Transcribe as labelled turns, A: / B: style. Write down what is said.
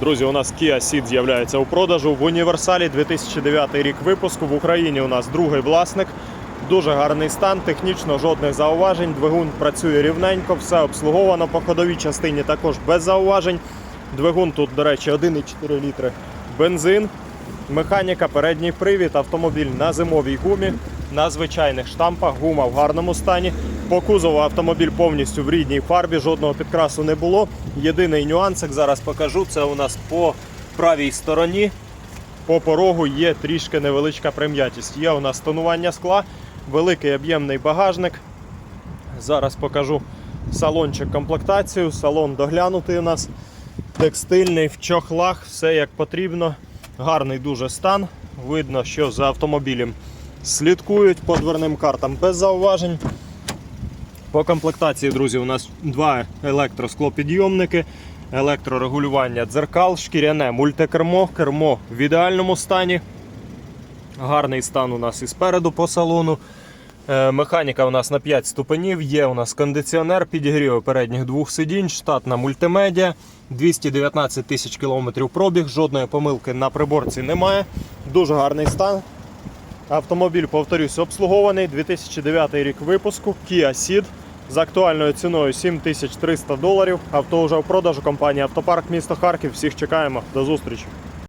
A: Друзі, у нас Kia Ceed з'являється у продажу в універсалі 2009 рік випуску. В Україні у нас другий власник. Дуже гарний стан, технічно жодних зауважень. Двигун працює рівненько, все обслуговано по ходовій частині також без зауважень. Двигун тут, до речі, 1,4 літри бензин. Механіка, передній привід, автомобіль на зимовій гумі, на звичайних штампах, гума в гарному стані. По кузову автомобіль повністю в рідній фарбі, жодного підкрасу не було. Єдиний нюансик зараз покажу. Це у нас по правій стороні. По порогу є трішки невеличка прим'ятість. Є у нас тонування скла, великий об'ємний багажник. Зараз покажу салончик комплектацію. Салон доглянутий у нас. Текстильний в чохлах, все як потрібно. Гарний дуже стан. Видно, що за автомобілем слідкують по дверним картам без зауважень. По комплектації, друзі, у нас два електросклопідйомники, електрорегулювання дзеркал, шкіряне мультикермо, кермо в ідеальному стані. Гарний стан у нас і спереду по салону. Е, Механіка у нас на 5 ступенів, є у нас кондиціонер, підігрів передніх двох сидінь, штатна мультимедіа, 219 тисяч кілометрів пробіг, жодної помилки на приборці немає. Дуже гарний стан. Автомобіль, повторюсь, обслугований. 2009 рік випуску Kia Ceed з актуальною ціною 7300 доларів. Авто вже в продажу компанії Автопарк місто Харків. Всіх чекаємо. До зустрічі.